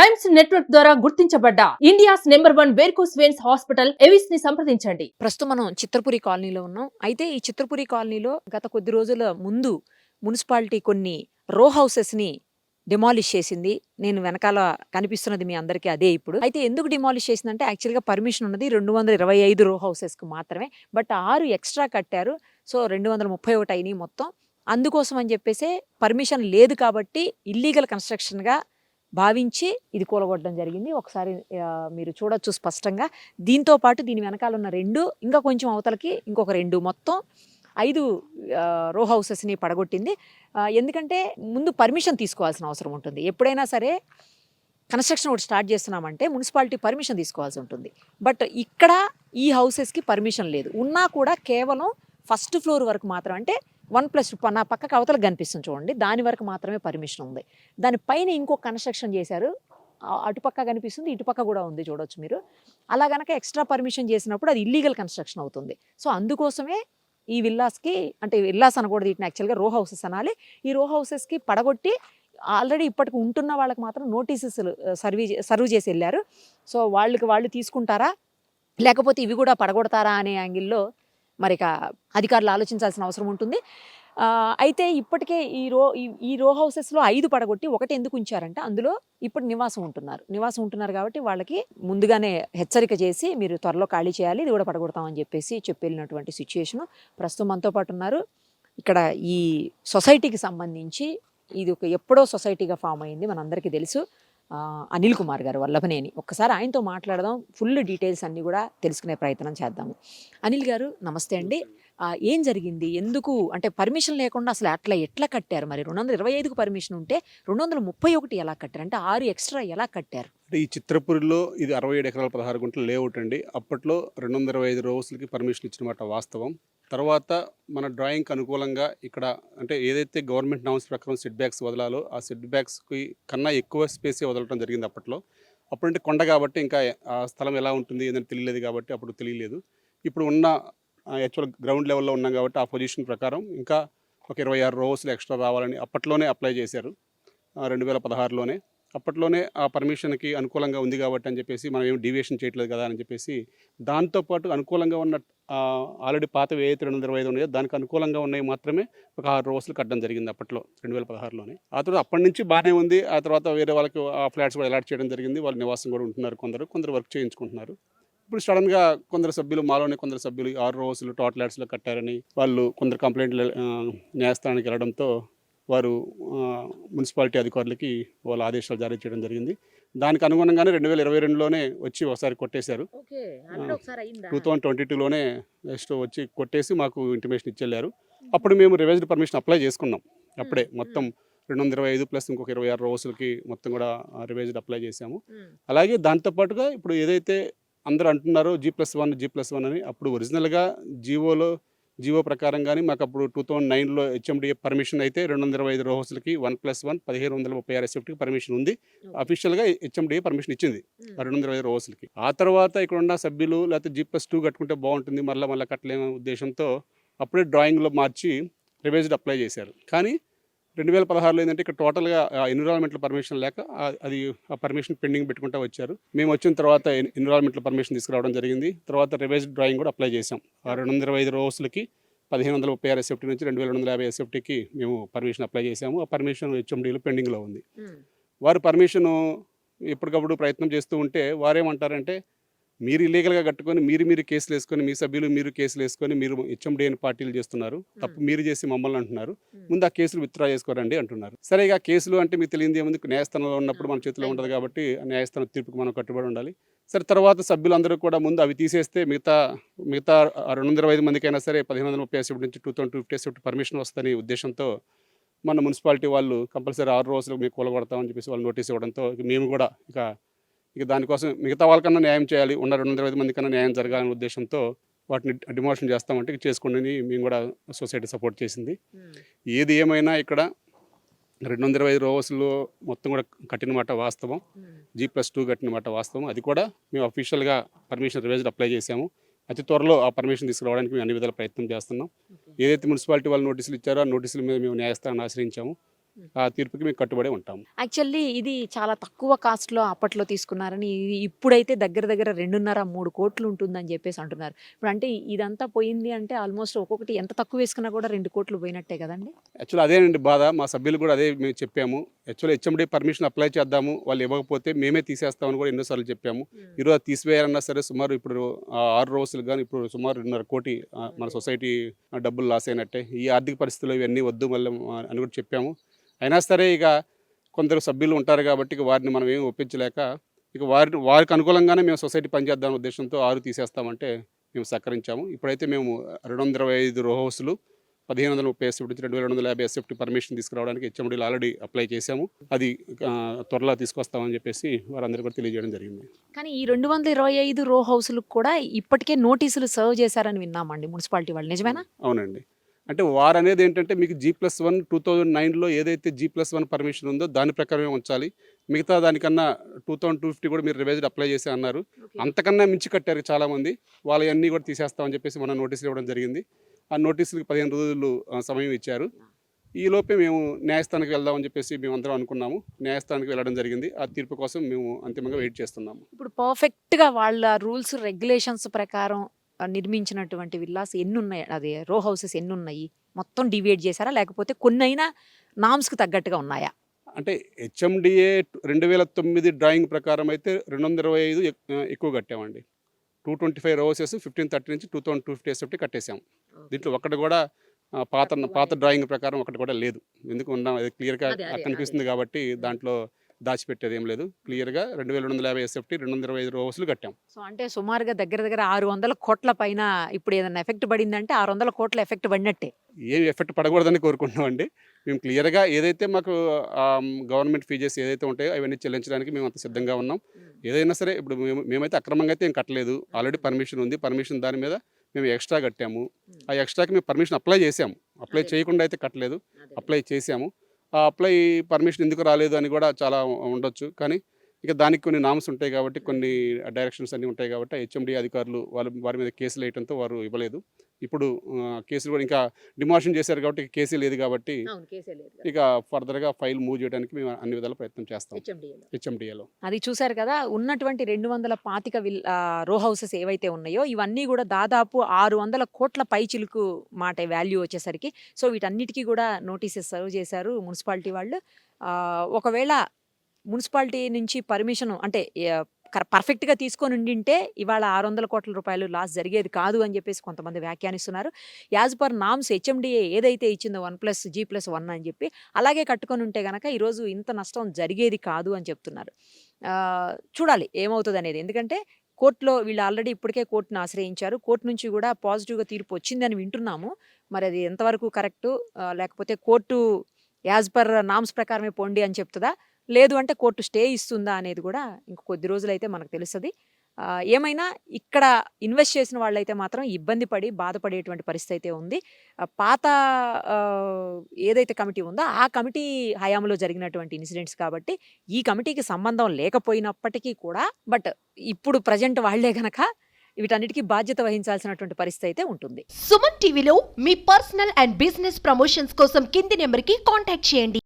Times network ద్వారా గుర్తించబడ్డ India's number one varicose veins hospital ఎవిస్ని సంప్రదించండి. ప్రస్తుతం మనం చిత్రపురి కాలనీలో ఉన్నాం. అయితే ఈ చిత్రపురి కాలనీలో గత కొద్ది రోజుల ముందు మున్సిపాలిటీ కొన్ని రో హౌసెస్ని డిమాలిష్ చేసింది. నేను వెనకాల కనిపిస్తున్నది మీ అందరికీ అదే ఇప్పుడు. అయితే ఎందుకు డిమాలిష్ చేసిందంటే యాక్చువల్గా పర్మిషన్ ఉన్నది రెండు వందల ఇరవై ఐదు రో హౌసెస్కి మాత్రమే. బట్ ఆరు ఎక్స్ట్రా కట్టారు. సో రెండు వందల ముప్పై ఒకటి అయినాయి మొత్తం. అందుకోసం అని చెప్పేసి పర్మిషన్ లేదు కాబట్టి ఇల్లీగల్ కన్స్ట్రక్షన్గా భావించి ఇది కూలగొట్టడం జరిగింది. ఒకసారి మీరు చూడొచ్చు స్పష్టంగా. దీంతో పాటు దీని వెనకాల ఉన్న రెండు ఇంకా కొంచెం అవతలకి ఇంకొక రెండు మొత్తం ఐదు రో హౌసెస్ని పడగొట్టింది. ఎందుకంటే ముందు పర్మిషన్ తీసుకోవాల్సిన అవసరం ఉంటుంది. ఎప్పుడైనా సరే కన్స్ట్రక్షన్ ఒకటి స్టార్ట్ చేస్తున్నామంటే మున్సిపాలిటీ పర్మిషన్ తీసుకోవాల్సి ఉంటుంది. బట్ ఇక్కడ ఈ హౌసెస్కి పర్మిషన్ లేదు. ఉన్నా కూడా కేవలం ఫస్ట్ ఫ్లోర్ వరకు మాత్రం అంటే వన్ ప్లస్ నా పక్కకు అవతల కనిపిస్తుంది చూడండి. దాని వరకు మాత్రమే పర్మిషన్ ఉంది. దానిపైన ఇంకో కన్స్ట్రక్షన్ చేశారు. అటుపక్క కనిపిస్తుంది ఇటుపక్క కూడా ఉంది చూడొచ్చు మీరు. అలా కనుక ఎక్స్ట్రా పర్మిషన్ చేసినప్పుడు అది ఇల్లీగల్ కన్స్ట్రక్షన్ అవుతుంది. సో అందుకోసమే ఈ విల్లాస్కి అంటే విల్లాస్ అనకూడదు వీటిని యాక్చువల్గా రో హౌసెస్ అనాలి. ఈ రో హౌసెస్కి పడగొట్టి ఆల్రెడీ ఇప్పటికి ఉంటున్న వాళ్ళకి మాత్రం నోటీసెస్ సర్వీ సర్వ్ చేసి వెళ్ళారు. సో వాళ్ళకి వాళ్ళు తీసుకుంటారా? లేకపోతే ఇవి కూడా పడగొడతారా అనే యాంగిల్లో మరిక అధికారులు ఆలోచించాల్సిన అవసరం ఉంటుంది. అయితే ఇప్పటికే ఈ రో ఈ- ఈ రో హౌసెస్లో ఐదు పడగొట్టి ఒకటి ఎందుకు ఉంచారంటే? అందులో ఇప్పుడు నివాసం ఉంటున్నారు. నివాసం ఉంటున్నారు కాబట్టి వాళ్ళకి ముందుగానే హెచ్చరిక చేసి మీరు త్వరలో ఖాళీ చేయాలి ఇది కూడా పడగొడతామని చెప్పేసి చెప్పేళ్ళినటువంటి సిచ్యుయేషను ప్రస్తుతం మనతో పాటు ఉన్నారు. ఇక్కడ ఈ సొసైటీకి సంబంధించి ఇది ఒక ఎప్పుడో సొసైటీగా ఫామ్ అయింది మనందరికీ తెలుసు. అనిల్ కుమార్ గారు వల్లభనేని. ఒక్కసారి ఆయనతో మాట్లాడదాం. ఫుల్ డీటెయిల్స్ అన్నీ కూడా తెలుసుకునే ప్రయత్నం చేద్దాము. అనిల్ గారు నమస్తే అండి. ఏం జరిగింది? ఎందుకు? అంటే పర్మిషన్ లేకుండా అసలు అట్లా ఎట్లా కట్టారు? మరి రెండు వందల ఇరవై ఐదుకు పర్మిషన్ ఉంటే రెండు వందల ముప్పై ఒకటి ఎలా కట్టారు? అంటే ఆరు ఎక్స్ట్రా ఎలా కట్టారు? అంటే ఈ చిత్రపురిలో ఇది అరవై ఏడు ఎకరాల పదహారు గుంటలు లేఅవుట్ అండి. అప్పట్లో రెండు వందల ఇరవై ఐదు రోజులకి పర్మిషన్ ఇచ్చినమాట వాస్తవం. తర్వాత మన డ్రాయింగ్కి అనుకూలంగా ఇక్కడ అంటే ఏదైతే గవర్నమెంట్ నామ్స్ ప్రకారం సెట్ బ్యాక్స్ వదలాలో ఆ సెట్ బ్యాక్స్కి కన్నా ఎక్కువ స్పేసే వదలటం జరిగింది అప్పట్లో. అప్పుడంటే కొండ కాబట్టి ఇంకా ఆ స్థలం ఎలా ఉంటుంది ఏదంటే తెలియలేదు కాబట్టి అప్పుడు తెలియలేదు. ఇప్పుడు ఉన్న యాక్చువల్ గ్రౌండ్ లెవెల్లో ఉన్నాం కాబట్టి ఆ పొజిషన్ ప్రకారం ఇంకా ఒక ఇరవై ఆరు రోజులు ఎక్స్ట్రా రావాలని అప్పట్లోనే అప్లై చేశారు. రెండు వేల పదహారులోనే. అప్పట్లోనే ఆ పర్మిషన్కి అనుకూలంగా ఉంది కాబట్టి అని చెప్పేసి మనం ఏం డీవియేషన్ చేయట్లేదు కదా అని చెప్పేసి దాంతోపాటు అనుకూలంగా ఉన్న ఆల్రెడీ పాత ఏదైతే రెండు వందల ఇరవై ఐదు ఉన్నాయో దానికి అనుకూలంగా ఉన్నాయి మాత్రమే ఒక ఆరు రోజులు కట్టడం జరిగింది అప్పట్లో రెండు వేల పదహారులోనే. ఆ తర్వాత అప్పటి నుంచి బాగానే ఉంది. ఆ తర్వాత వేరే వాళ్ళకి ఆ ఫ్లాట్స్ కూడా అలాట్ చేయడం జరిగింది. వాళ్ళ నివాసం కూడా ఉంటున్నారు కొందరు. కొందరు వర్క్ చేయించుకుంటున్నారు. ఇప్పుడు సడన్గా కొందరు సభ్యులు మాలోనే కొందరు సభ్యులు ఆరు రోజులు టోటల్ ఫ్లాట్స్లో కట్టారని వాళ్ళు కొందరు కంప్లైంట్లు న్యాయస్థానానికి వెళ్ళడంతో వారు మున్సిపాలిటీ అధికారులకి వాళ్ళ ఆదేశాలు జారీ చేయడం జరిగింది. దానికి అనుగుణంగానే రెండు వేల ఇరవై రెండులోనే వచ్చి ఒకసారి కొట్టేశారు. టూ థౌజండ్ ట్వంటీ టూలోనే నెక్స్ట్ వచ్చి కొట్టేసి మాకు ఇంటిమేషన్ ఇచ్చెళ్ళారు. అప్పుడు మేము రివైజ్డ్ పర్మిషన్ అప్లై చేసుకున్నాం. అప్పుడే మొత్తం రెండు వందల ఇరవై ఐదు ప్లస్ ఇంకొక ఇరవై ఆరు రోజులకి మొత్తం కూడా రివైజ్డ్ అప్లై చేసాము అలాగే దాంతోపాటుగా ఇప్పుడు ఏదైతే అందరూ అంటున్నారో G plus one G plus one అని. అప్పుడు ఒరిజినల్గా జీవోలో జీవో ప్రకారం కానీ మాకు అప్పుడు టూ థౌజండ్ నైన్లో హెచ్ఎండిఏ పర్మిషన్ అయితే రెండు వందల ఇరవై ఐదు రోజులకి వన్ ప్లస్ వన్ పదిహేను వందల ముప్పై ఆరు ఎస్ఎఫ్టీకి పర్మిషన్ ఉంది. అఫీషియల్గా హెచ్ఎండిఏ పర్మిషన్ ఇచ్చింది రెండు వందల ఇరవై రోజులకి ఆ తర్వాత ఇక్కడ ఉన్న సభ్యులు లేకపోతే జీ ప్లస్ టూ కట్టుకుంటే బాగుంటుంది మళ్ళీ మళ్ళీ కట్టలేని ఉద్దేశంతో అప్పుడే డ్రాయింగ్లో మార్చి రివైజ్డ్ అప్లై చేశారు. కానీ రెండు వేల పదహారులో ఏంటంటే ఇక్కడ టోటల్గా ఎన్విరాన్మెంటల్ పర్మిషన్ లేక అది ఆ పర్మిషన్ పెండింగ్ పెట్టుకుంటూ వచ్చారు. మేము వచ్చిన తర్వాత ఎన్విరాన్మెంటల్ పర్మిషన్ తీసుకురావడం జరిగింది. తర్వాత రివైజ్డ్ డ్రాయింగ్ కూడా అప్లై చేసాం ఆ రెండు వందల ఇరవై ఐదు రోజులకి పదిహేను వందల ముప్పై ఆరు ఎస్ఎఫ్టీ నుంచి రెండు వేల రెండు వందల యాభై ఎస్ఎఫ్టీకి మేము పర్మిషన్ అప్లై చేసాము ఆ పర్మిషన్ హెచ్ఎండీలో పెండింగ్లో ఉంది. వారు పర్మిషన్ ఎప్పటికప్పుడు ప్రయత్నం చేస్తూ ఉంటే వారేమంటారంటే మీరు ఇల్లీగల్గా కట్టుకొని మీరు మీరు కేసులు వేసుకొని మీ సభ్యులు మీరు కేసులు వేసుకొని మీరు హెచ్ఎండి అని పార్టీలు చేస్తున్నారు. తప్పు మీరు చేసి మమ్మల్ని అంటున్నారు. ముందు ఆ కేసులు విత్డ్రా చేసుకోరండి అంటున్నారు. సరే ఇక కేసులు అంటే మీకు తెలియంది ఏముంది? న్యాయస్థానంలో ఉన్నప్పుడు మన చేతిలో ఉండదు కాబట్టి న్యాయస్థానం తీర్పుకి మనం కట్టుబడి ఉండాలి. సరే తర్వాత సభ్యులందరూ కూడా ముందు అవి తీసేస్తే మిగతా మిగతా రెండు వందల ఐదు మందికైనా సరే పదిహేను వందల ముప్పై నుంచి two thousand two fifty permission వస్తుందని ఉద్దేశంతో మన మున్సిపాలిటీ వాళ్ళు కంపల్సరీ ఆరు రోజులు మీకు కూలగొడతామని చెప్పేసి వాళ్ళు నోటీస్ ఇవ్వడంతో మేము కూడా ఇక ఇక దానికోసం మిగతా వాళ్ళకన్నా న్యాయం చేయాలి ఉన్న రెండు వందల మంది కన్నా న్యాయం జరగాలనే ఉద్దేశంతో వాటిని డిమోషన్ చేస్తామంటే చేసుకోండి మేము కూడా సొసైటీ సపోర్ట్ చేసింది. ఏది ఏమైనా ఇక్కడ రెండు వందల ఇరవై ఐదు రోజులు మొత్తం కూడా కట్టిన మాట వాస్తవం జీ ప్లస్ టూ కట్టిన మాట వాస్తవం. అది కూడా మేము అఫీషియల్గా పర్మిషన్ రివైజ్డ్ అప్లై చేసాము అతి త్వరలో ఆ పర్మిషన్ తీసుకురావడానికి మేము అన్ని విధాల ప్రయత్నం చేస్తున్నాం. ఏదైతే మున్సిపాలిటీ వాళ్ళు నోటీసులు ఇచ్చారో ఆ నోటీసుల మీద మేము న్యాయస్థానాన్ని ఆశ్రయించాము. ఆ తీర్పుకి మేము కట్టుబడి ఉంటాము. యాక్చువల్లీ ఇది చాలా తక్కువ కాస్ట్లో అప్పట్లో తీసుకున్నారని ఇప్పుడైతే దగ్గర దగ్గర రెండున్నర మూడు కోట్లు ఉంటుందని చెప్పేసి అంటున్నారు. ఇప్పుడు అంటే ఇదంతా పోయింది అంటే ఆల్మోస్ట్ ఒక్కొక్కటి ఎంత తక్కువ వేసుకున్నా కూడా రెండు కోట్లు పోయినట్టే కదండి? యాక్చువల్ అదేనండి బాధ. మా సభ్యులు కూడా అదే మేము చెప్పాము. యాక్చువల్ హెచ్ఎండి పర్మిషన్ అప్లై చేద్దాము. వాళ్ళు ఇవ్వకపోతే మేమే తీసేస్తామని కూడా ఎన్నోసార్లు చెప్పాము. ఈరోజు తీసివేయాలన్నా సరే సుమారు ఇప్పుడు ఆరు రోజులు కానీ ఇప్పుడు సుమారు రెండున్నర కోటి మన సొసైటీ డబ్బులు లాస్ అయినట్టే. ఈ ఆర్థిక పరిస్థితులు ఇవన్నీ వద్దు మళ్ళీ అని కూడా చెప్పాము. అయినా సరే ఇక కొందరు సభ్యులు ఉంటారు కాబట్టి ఇక వారిని మనం ఏమి ఒప్పించలేక ఇక వారి వారికి అనుకూలంగానే మేము సొసైటీ పనిచేద్దాం ఉద్దేశంతో ఆరు తీసేస్తామంటే మేము సహకరించాము. ఇప్పుడైతే మేము రెండు వందల ఇరవై ఐదు రో హౌస్లు పదిహేను వందల ముప్పై ఎస్ఎఫ్టీ నుంచి రెండు వేల రెండు వందల యాభై ఎస్ఎఫ్టీ పర్మిషన్ తీసుకురావడానికి హెచ్ఎండీలు ఆల్రెడీ అప్లై చేశాము. అది త్వరలో తీసుకొస్తామని చెప్పేసి వారందరూ కూడా తెలియజేయడం జరిగింది. కానీ ఈ రెండు వందల ఇరవై ఐదు రో హౌస్లకు కూడా ఇప్పటికే నోటీసులు సర్వ్ చేశారని విన్నామండి మున్సిపాలిటీ వాళ్ళు. నిజమేనా? అవునండి. అంటే వారు అనేది ఏంటంటే మీకు G plus one two thousand నైన్లో ఏదైతే జీ ప్లస్ వన్ పర్మిషన్ ఉందో దాని ప్రకారమే ఉంచాలి. మిగతా దానికన్నా టూ థౌసండ్ టూ ఫిఫ్టీ కూడా మీరు రివైజ్డ్ అప్లై చేసి అన్నారు. అంతకన్నా మించి కట్టారు చాలామంది. వాళ్ళవన్నీ కూడా తీసేస్తామని చెప్పేసి మనం నోటీసులు ఇవ్వడం జరిగింది. ఆ నోటీసులకు పదిహేను రోజులు సమయం ఇచ్చారు. ఈ లోపే మేము న్యాయస్థానానికి వెళ్దామని చెప్పేసి మేము అందరం అనుకున్నాము. న్యాయస్థానానికి వెళ్ళడం జరిగింది. ఆ తీర్పు కోసం మేము అంతిమంగా వెయిట్ చేస్తున్నాము. ఇప్పుడు పర్ఫెక్ట్గా వాళ్ళ రూల్స్ రెగ్యులేషన్స్ ప్రకారం నిర్మించినటువంటి విల్లాస్ ఎన్ని ఉన్నాయి అదే రో హౌసెస్ ఎన్ని ఉన్నాయి మొత్తం డివైడ్ చేశారా? లేకపోతే కొన్ని అయినా నామ్స్కి తగ్గట్టుగా ఉన్నాయా? అంటే హెచ్ఎండిఏ రెండు వేల తొమ్మిది డ్రాయింగ్ ప్రకారం అయితే రెండు వందల ఇరవై ఐదు ఎక్- ఎక్కువ కట్టామండి. టూ ట్వంటీ ఫైవ్ రోసెస్ ఫిఫ్టీన్ థర్టీ నుంచి two thousand two fifty SFT కట్టేసాం దీంట్లో ఒకటి కూడా పాత పాత డ్రాయింగ్ ప్రకారం ఒకటి కూడా లేదు. ఎందుకు ఉన్నాం? అది క్లియర్గా కనిపిస్తుంది కాబట్టి దాంట్లో దాచిపెట్టేది ఏం లేదు. క్లియర్గా రెండు వేల రెండు వందల యాభై ఎస్ఎఫ్టీ రెండు వందల ఇరవై ఐదు రోజులు కట్టాం. సో అంటే సుమారుగా దగ్గర దగ్గర ఆరు వందల కోట్ల పైన ఇప్పుడు ఏదైనా ఎఫెక్ట్ పడిందంటే ఆరు వందల కోట్ల ఎఫెక్ట్ పడినట్టే. ఏం ఎఫెక్ట్ పడకూడదని కోరుకుంటున్నామండి. మేము క్లియర్గా ఏదైతే మాకు గవర్నమెంట్ ఫీజెస్ ఏదైతే ఉంటాయో అవన్నీ చెల్లించడానికి మేము అంత సిద్ధంగా ఉన్నాం. ఏదైనా సరే ఇప్పుడు మేము మేమైతే అక్రమంగా అయితే ఏం కట్టలేదు. ఆల్రెడీ పర్మిషన్ ఉంది. పర్మిషన్ దాని మీద మేము ఎక్స్ట్రా కట్టాము. ఆ ఎక్స్ట్రాకి మేము పర్మిషన్ అప్లై చేసాము అప్లై. చేయకుండా అయితే కట్టలేదు. అప్లై చేసాము అప్లై పర్మిషన్ ఎందుకు రాలేదు అని కూడా చాలా ఉండొచ్చు. కానీ ఇక దానికి కొన్ని నామ్స్ ఉంటాయి కాబట్టి కొన్ని డైరెక్షన్స్ అన్నీ ఉంటాయి కాబట్టి హెచ్ఎండి అధికారులు వాళ్ళు వారి మీద కేసులు వేయడంతో వారు ఇవ్వలేదు. ఇప్పుడు కేసులు కూడా ఇంకా డిమాషన్ చేశారు కాబట్టి కేసు లేదు కాబట్టి ఇక ఫర్దర్గా ఫైల్ మూవ్ చేయడానికి మేము అన్ని విధాల ప్రయత్నం చేస్తాం. హెచ్ఎండిఏలో. అది చూశారు కదా ఉన్నటువంటి రెండు వందల పాతిక రో హౌసెస్ ఏవైతే ఉన్నాయో ఇవన్నీ కూడా దాదాపు ఆరు వందల కోట్ల పై చిలుకు మాట వాల్యూ వచ్చేసరికి సో వీటన్నిటికీ కూడా నోటీసెస్ సర్వ్ చేశారు మున్సిపాలిటీ వాళ్ళు. ఆ, ఒకవేళ మున్సిపాలిటీ నుంచి పర్మిషన్ అంటే పర్ఫెక్ట్గా తీసుకొని ఉండింటే ఇవాళ ఆరు వందల కోట్ల రూపాయలు లాస్ జరిగేది కాదు అని చెప్పేసి కొంతమంది వ్యాఖ్యానిస్తున్నారు. యాజ్ పర్ నామ్స్ హెచ్ఎండిఏ ఏదైతే ఇచ్చిందో one plus G plus one అని చెప్పి అలాగే కట్టుకొని ఉంటే కనుక ఈరోజు ఇంత నష్టం జరిగేది కాదు అని చెప్తున్నారు. చూడాలి ఏమవుతుంది అనేది ఎందుకంటే కోర్టులో వీళ్ళు ఆల్రెడీ ఇప్పటికే కోర్టును ఆశ్రయించారు. కోర్టు నుంచి కూడా పాజిటివ్గా తీర్పు వచ్చిందని వింటున్నాము. మరి అది ఎంతవరకు కరెక్టు? లేకపోతే కోర్టు యాజ్ పర్ నామ్స్ ప్రకారమే పోండి అని చెప్తుందా? లేదు అంటే కోర్టు స్టే ఇస్తుందా అనేది కూడా ఇంక కొద్ది రోజులైతే మనకు తెలుస్తుంది. ఏమైనా ఇక్కడ ఇన్వెస్ట్ చేసిన వాళ్ళైతే మాత్రం ఇబ్బంది పడి బాధపడేటువంటి పరిస్థితి అయితే ఉంది. పాత ఏదైతే కమిటీ ఉందో ఆ కమిటీ హయాంలో జరిగినటువంటి ఇన్సిడెంట్స్ కాబట్టి ఈ కమిటీకి సంబంధం లేకపోయినప్పటికీ కూడా బట్ ఇప్పుడు ప్రజెంట్ వాళ్ళే గనక వీటన్నిటికీ బాధ్యత వహించాల్సినటువంటి పరిస్థితి అయితే ఉంటుంది. సుమన్ టీవీలో మీ పర్సనల్ అండ్ బిజినెస్ ప్రమోషన్స్ కోసం కింది నెంబర్కి కాంటాక్ట్ చేయండి.